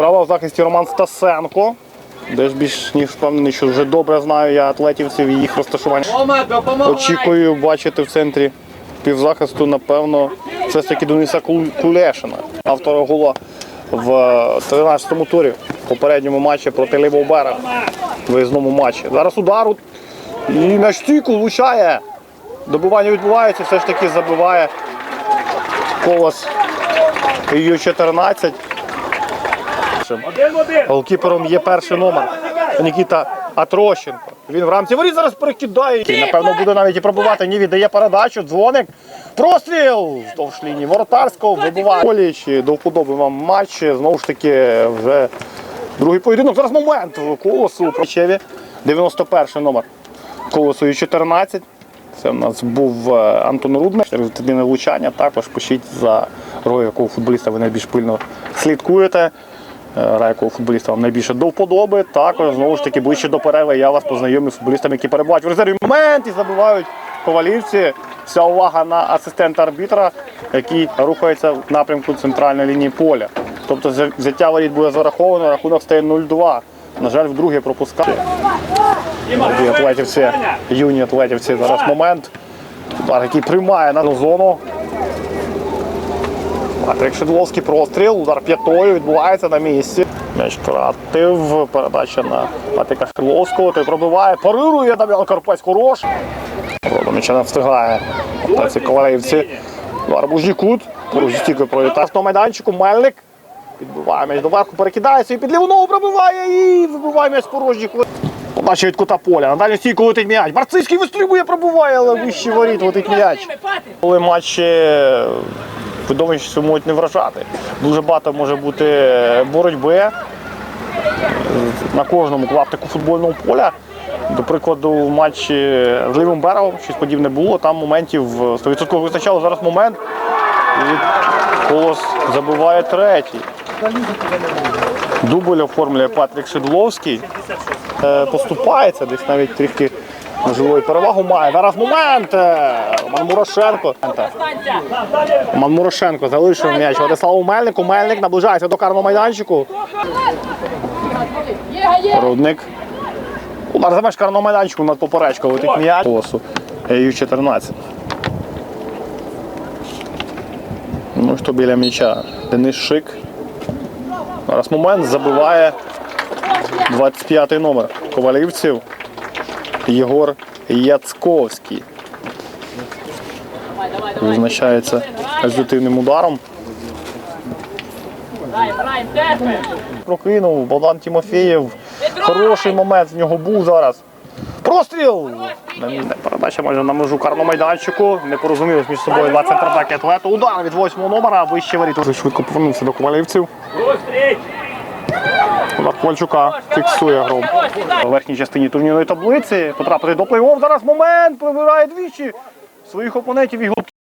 Право в захисті Роман Стасенко. Десь більш ніж впевнений, що вже добре знаю я атлетівців і їх розташування. Очікую бачити в центрі півзахисту, напевно, все ж таки Дениса Кулешина, автора гола в 13-му турі, в попередньому матчі проти Лівого берега, в виїзному матчі. Зараз удар і на стійку влучає. Добивання відбувається, все ж таки забиває колос Ю-14. Один! Голкіпером є перший номер Нікіта Атрощенко. Він в рамці воріт зараз перекидає. І, напевно, буде навіть і пробувати. Ні, віддає передачу, дзвоник. Простріл вздовж лінії Воротарського вибиває. Полі чи до вподоби вам матч. Знову ж таки, вже другий поєдинок. Зараз момент колосу Прочеві. 91 номер колосу 14. Це в нас був е, Антон Рудник. Результативне влучання. Також пишіть за грою, якого футболіста ви найбільш пильно слідкуєте. Е, Гра якого футболіста вам найбільше до вподоби. Також знову ж таки ближче до перерви я вас познайомлю з футболістами, які перебувають в резерві. Момент і забивають ковалівці. Вся увага на асистента арбітра, який рухається в напрямку центральної лінії поля. Тобто взяття воріт буде зараховано, рахунок стає 0-2. На жаль, вдруге пропускає. Молоді атлетівці, юні атлетівці. Зараз момент. Удар, який приймає на зону. Патрик Шедловський простріл, удар п'ятою відбувається на місці. М'яч втратив, передача на Патрика Шедловського, той пробиває, парирує Дам'ян Карпець хорош. Рода м'яча не встигає. Ці ковалівці. Удар ближній кут, поруч стійкою пролітає на майданчику, Мельник. Відбиває м'яч доверху, перекидається і під ліву ногу пробиває і вибиває м'яч з порожніх. Подача від кута поля. На дальню стійку летить м'яч. Барцицький вистрибує, пробиває, але вищий воріт летить м'яч. Коли матчі видовищі можуть не вражати. Дуже багато може бути боротьби е, на кожному клаптику футбольного поля. До прикладу, в матчі з Лівим берегом щось подібне було. Там моментів 100% вистачало. Зараз момент. І колос забиває третій. Дубль оформлює Патрік Шедловський. Е, Поступається, десь навіть трішки можливо перевагу має. Зараз момент. Е, Роман Мурошенко. Роман Мурошенко залишив м'яч Владиславу Мельнику. Мельник наближається до карного майданчику. Рудник. Удар за меж карного майданчику над поперечкою летить м'яч. Голосу. Ю-14. Ну що біля м'яча. Денис Шик. Зараз момент забиває 25-й номер ковалівців Єгор Яцковський. Визначається результативним ударом. Прокинув Богдан Тимофєєв. Хороший момент в нього був зараз. Простріл! Передача майже на межу карного майданчику. Не порозумілись між собою два центрбеки атлету. Удар від восьмого номера, вище воріт. Дуже швидко повернувся до ковалівців. Удар Ковальчука фіксує гром. У верхній частині турнірної таблиці потрапити до плей-офф. Зараз момент прибирає двічі своїх опонентів і голки.